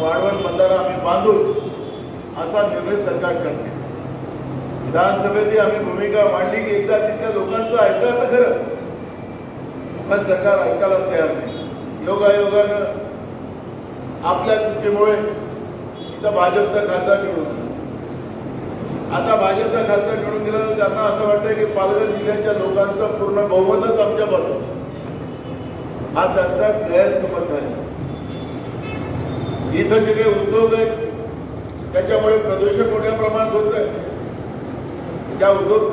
वाढवण बंधारा आम्ही बांधू असा निर्णय सरकार करते. विधानसभेत आम्ही भूमिका मांडली की एकदा तिथल्या लोकांचं ऐकलं तर खरं. पण सरकार ऐकायला तयार नाही. योगायोगानं आपल्या चुकीमुळे इथं भाजपचा खासदार निवडून आता भाजपचा खासदार निवडून दिला तर त्यांना असं वाटतं की पालघर जिल्ह्याच्या लोकांचं पूर्ण बहुमतच आमच्या बाजू हा त्यांचा गैरसमज झाला इथं जे काही उद्योग आहेत त्याच्यामुळे प्रदूषण मोठ्या प्रमाणात होत आहे त्या उद्योग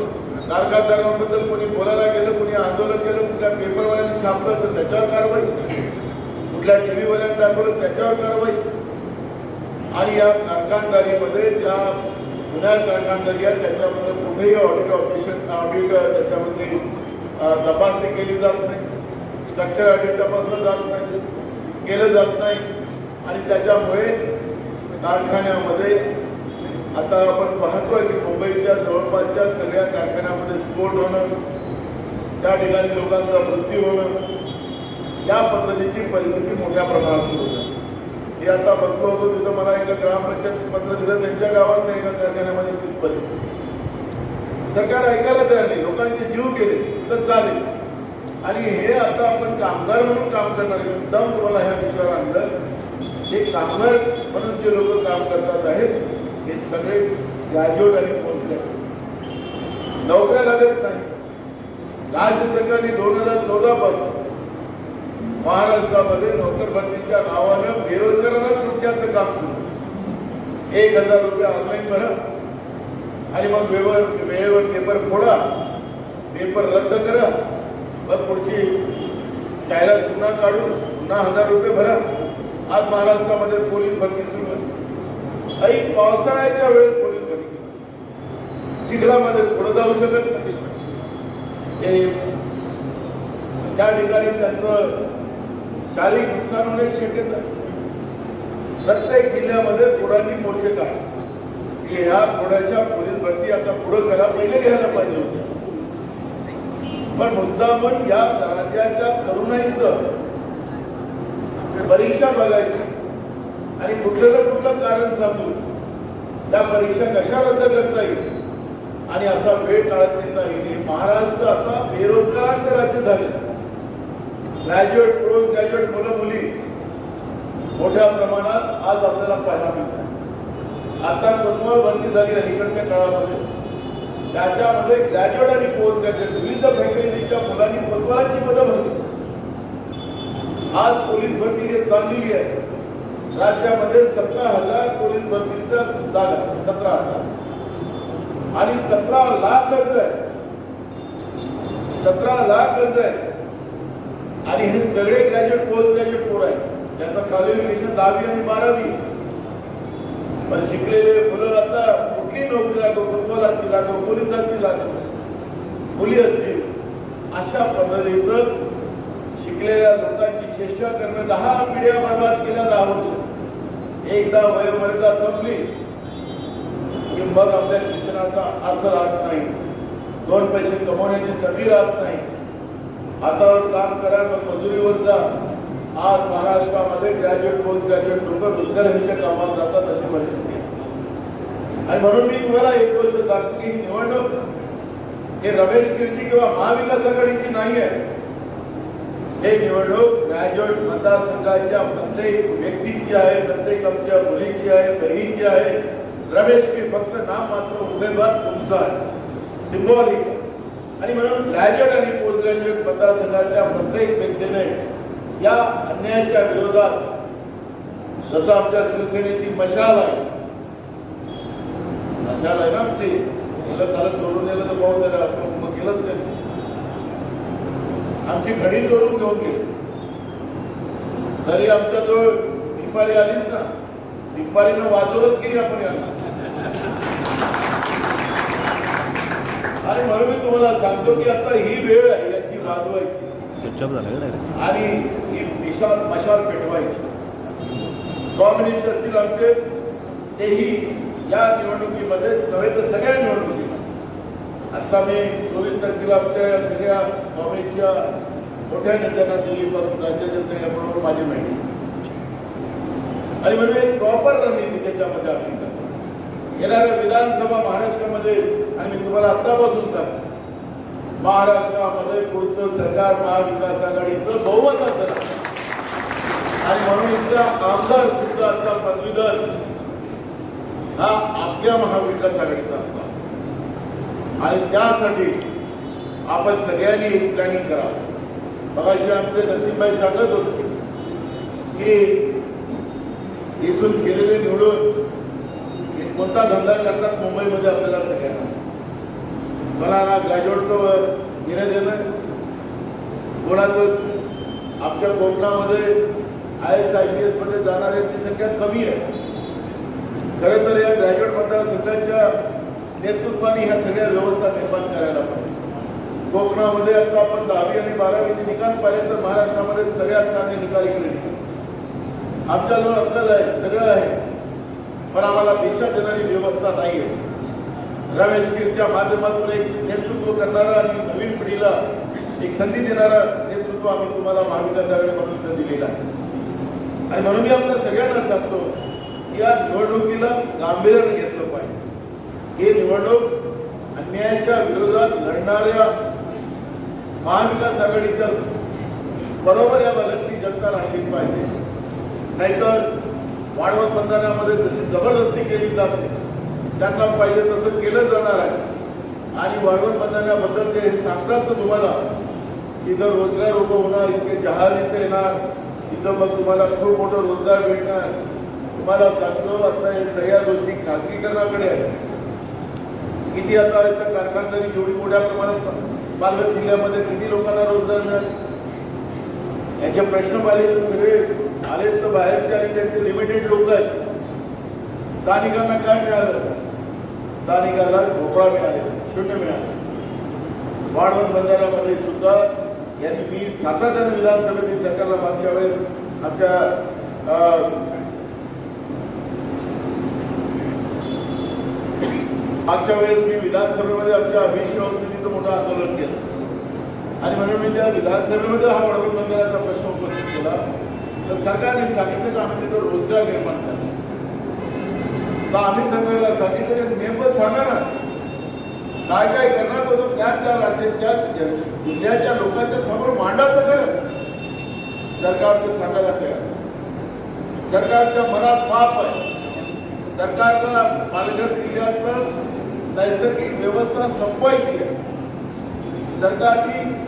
कारखानदारांबद्दल कोणी बोलायला गेलं कोणी आंदोलन केलं कुठल्या पेपरवाल्यांनी छापलं तर त्याच्यावर कारवाई. कुठल्या टीव्हीवाल्यांनी दाखवलं त्याच्यावर कारवाई. आणि या कारखानदारीमध्ये ज्या जुन्या कारखानदारी आहेत त्याच्यामध्ये कुठेही ऑडिट ऑपरेशन ऑडिट त्याच्यामध्ये तपासणी केली जात नाही. स्ट्रक्चर ऑडिट तपासलं जात नाही. केलं जात नाही. आणि त्याच्यामुळे कारखान्यामध्ये आता आपण पाहतोय की मुंबईच्या जवळपासच्या सगळ्या कारखान्यामध्ये स्फोट होणं त्या ठिकाणी लोकांचा मृत्यू होणं या पद्धतीची परिस्थिती मोठ्या प्रमाणात सुरू होते मी आता बसलो होतो तिथं मला एका ग्रामपंचायत पत्र दिलं त्यांच्या गावात नाही एका कारखान्यामध्ये तीच परिस्थिती. सरकार ऐकायला तयार नाही लोकांचे जीव गेले तर चालेल. आणि हे आता आपण कामगार म्हणून काम करणार मुद्दाम तुम्हाला ह्या विषयावर आणलं. हे कामगार म्हणून जे लोक काम करतात आहेत हे सगळे ग्रॅज्युएट आणि पोस्ट ग्रॅज्युएट नोकऱ्या लागत नाही. राज्य सरकारने दोन हजार चौदा पासून महाराष्ट्रामध्ये नोकर भरतीच्या नावानं बेरोजगारांना कृत्याचं काम सुरू. एक हजार रुपये ऑनलाईन भरा आणि मग वेळेवर पेपर फोडा. पेपर रद्द करा. मग पुढची जाहिरात पुन्हा काढून पुन्हा हजार रुपये भरा. आज महाराष्ट्रामध्ये पोलीस भरती सुरू आहे. आई पावसाळ्याच्या वेळेस पोलीस भरती चिखलामध्ये पुढे जाऊ शकत नाही. त्या ठिकाणी त्यांचं शारीरिक नुकसान होण्याची शक्यता प्रत्येक जिल्ह्यामध्ये पोरांनी मोर्चे काढले की ह्या थोड्याशा पोलीस भरती आता पुढे करा पहिले घ्यायला पाहिजे होत्या पण मुद्दा पण या राज्याच्या तरुणाईच परीक्षा बघायची. आणि कुठलं ना कुठलं कारण सांगून त्या परीक्षा कशा रद्द करता येईल? आणि असा वेळ काढत नेता येईल. महाराष्ट्र आता बेरोजगारांचं राज्य झाले ग्रॅज्युएट पोस्ट ग्रॅज्युएट मुलं मुली मोठ्या प्रमाणात आज आपल्याला पाहायला मिळतात. आता कोतवाल भरती झाली अलीकडच्या काळामध्ये. त्याच्यामध्ये ग्रॅज्युएट आणि पोस्ट ग्रॅज्युएट विविध फॅकल्टीच्या मुलांनी कोतवालांची पदं भरली. आज पोलीस भरती हे चाललेली आहे. राज्यामध्ये सतरा हजार पोलीस भरतीचा जागा सतरा हजार. आणि सतरा लाख कर्ज आहे. सतरा लाख कर्ज आहे. आणि हे सगळे ग्रॅज्युएट पोस्ट ग्रॅज्युएट पोर आहेत. त्यांचं क्वालिफिकेशन दहावी आणि बारावी. पण शिकलेले मुलं आता कुठली नोकरी लागो फुटबॉलाची लागो पोलिसाची लागो मुली असतील अशा पद्धतीचं शिकलेल्या लोकांची चेष्टा करणं दहा पिढ्या बर्बाद केल्या दहा वर्ष एकदा वयोमर्यादा संपली की मग आपल्या शिक्षणाचा अर्थ राहत नाही. दोन पैसे कमवण्याची संधी राहत नाही. हातावर काम करा मग मजुरीवर जा. आज महाराष्ट्रामध्ये ग्रॅज्युएट पोस्ट ग्रॅज्युएट लोक रोजगाराच्या कामाला जातात अशी परिस्थिती. आणि म्हणून मी तुम्हाला एक गोष्ट सांगतो की निवडणूक हे रमेश किरची किंवा महाविकास आघाडीची नाही आहे. हे निवडणूक ग्रॅज्युएट मतदारसंघाच्या प्रत्येक व्यक्तीची आहे प्रत्येक आमच्या मुलीची आहे बहिणीची आहे. रमेश की फक्त नाम मात्र उमेदवार तुमचा आहे. सिम्बॉलिक आणि म्हणून ग्रॅज्युएट आणि पोस्ट ग्रॅज्युएट मतदारसंघाच्या प्रत्येक व्यक्तीने या अन्यायाच्या विरोधात जसं आमच्या शिवसेनेची मशाल आहे मशाल आहे ना आमची. गेलं सालं चोरून नेलं तर पाहून आपण. मग गेलंच नाही. आमची घडी चोरून घेऊन गेली. तरी आमच्या जवळ भिपारी आलीच ना. भिपारीनं वाजवत केली आपण यांना आणि म्हणून मी तुम्हाला सांगतो की आता ही वेळ आहे याची वाजवायची. आणि ही विशाल मशाल पेटवायची. कम्युनिस्ट असतील आमचे तेही या निवडणुकीमध्येच नव्हे तर सगळ्या निवडणुकीमध्ये. आता मी चोवीस तारखेला आमच्या सगळ्या काँग्रेसच्या मोठ्या नेत्यांना दिल्लीपासून राज्याच्या सगळ्या बरोबर माझी माहिती. आणि म्हणून एक प्रॉपर रणनीती त्याच्यामध्ये आम्ही जाते येणाऱ्या विधानसभा महाराष्ट्रामध्ये आणि मी तुम्हाला आत्तापासून सांगतो महाराष्ट्रामध्ये पुढचं सरकार महाविकास आघाडीचं बहुमत असणार आणि म्हणून इथल्या आमदार सुद्धा आता पदवीधर हा आपल्या महाविकास आघाडीचा असणार. आणि त्यासाठी आपण सगळ्यांनी प्लॅनिंग करावं. मगाशी आमचे नसीमभाई सांगत होते की इथून गेलेले निवडून कोणता धंदा करतात मुंबईमध्ये आपल्याला सगळ्यांना. मला ना ग्रॅज्युएटचं घेणं देणं कोणाचं? आमच्या कोकणामध्ये आय एस आय पी एसमध्ये जाणाऱ्यांची संख्या कमी आहे. खरं तर या ग्रॅज्युएट मतदारसंघाच्या नेतृत्वाने ह्या सगळ्या व्यवस्था निर्माण करायला पाहिजे. कोकणामध्ये आता आपण दहावी आणि बारावीचे निकाल पाहिले तर महाराष्ट्रामध्ये सगळ्यात चांगले निकाल इकडे आमच्याजवळ अक्कल आहे सगळं आहे पण आम्हाला दिशा देणारी व्यवस्था नाही आहे रमेश गिरच्या माध्यमातून एक नेतृत्व करणारा आणि नवीन पिढीला एक संधी देणारा नेतृत्व आम्ही तुम्हाला महाविकास आघाडी म्हणून दिलेलं आहे. आणि म्हणून मी आपल्या सगळ्यांना सांगतो या निवडणुकीला गांभीर्याने घेतलं पाहिजे. ही निवडणूक अन्यायाच्या विरोधात लढणाऱ्या महाविकास आघाडीच्या बरोबर या भागातली जनता राहिली पाहिजे. नाहीतर वाढवत बंधनामध्ये जशी जबरदस्ती केली जाते त्यांना पाहिजे तसं केलं जाणार आहे. आणि वाढवत बंधनाबद्दल ते सांगतात तर तुम्हाला इथं रोजगार उभं होणार इतके जहाज इथे येणार इथं मग तुम्हाला खूप मोठं रोजगार भेटणार. तुम्हाला सांगतो आता हे सगळ्या गोष्टी खाजगीकरणाकडे आहेत किती आता इथं कारखानदारी जेवढी मोठ्या प्रमाणात पालघर जिल्ह्यामध्ये किती लोकांना रोजगार मिळाले? याचे प्रश्न पाहिले तर सगळे आले तर बाहेरचे आणि त्यांचे लिमिटेड लोक आहेत. स्थानिकांना काय मिळालं? स्थानिकांना भोपळा मिळाले शून्य मिळाले. वाढवण बंधाऱ्यामध्ये सुद्धा यांनी मी सातत्याने विधानसभेतील सरकारला मागच्या वेळेस आमच्या मागच्या वेळेस मी विधानसभेमध्ये आमच्या अभिषेक मोठं आंदोलन केलं. आणि म्हणून मी त्या विधानसभेमध्ये हा वडवण बंदराचा प्रश्न उपस्थित केला. तर सरकारने सांगितलं की आम्ही तिथं रोजगार निर्माण करतो तर आम्ही सरकारला सांगितलं की नेमकं सांगा ना काय काय करणार होतं त्या त्या राज्याच्या जिल्ह्याच्या लोकांच्या समोर मांडा तर खरं. सरकारचं सांगायला तयार. सरकारच्या मनात पाप आहे. सरकारला पालघर जिल्ह्यातलं नैसर्गिक व्यवस्था संपवायची आहे. सरकारची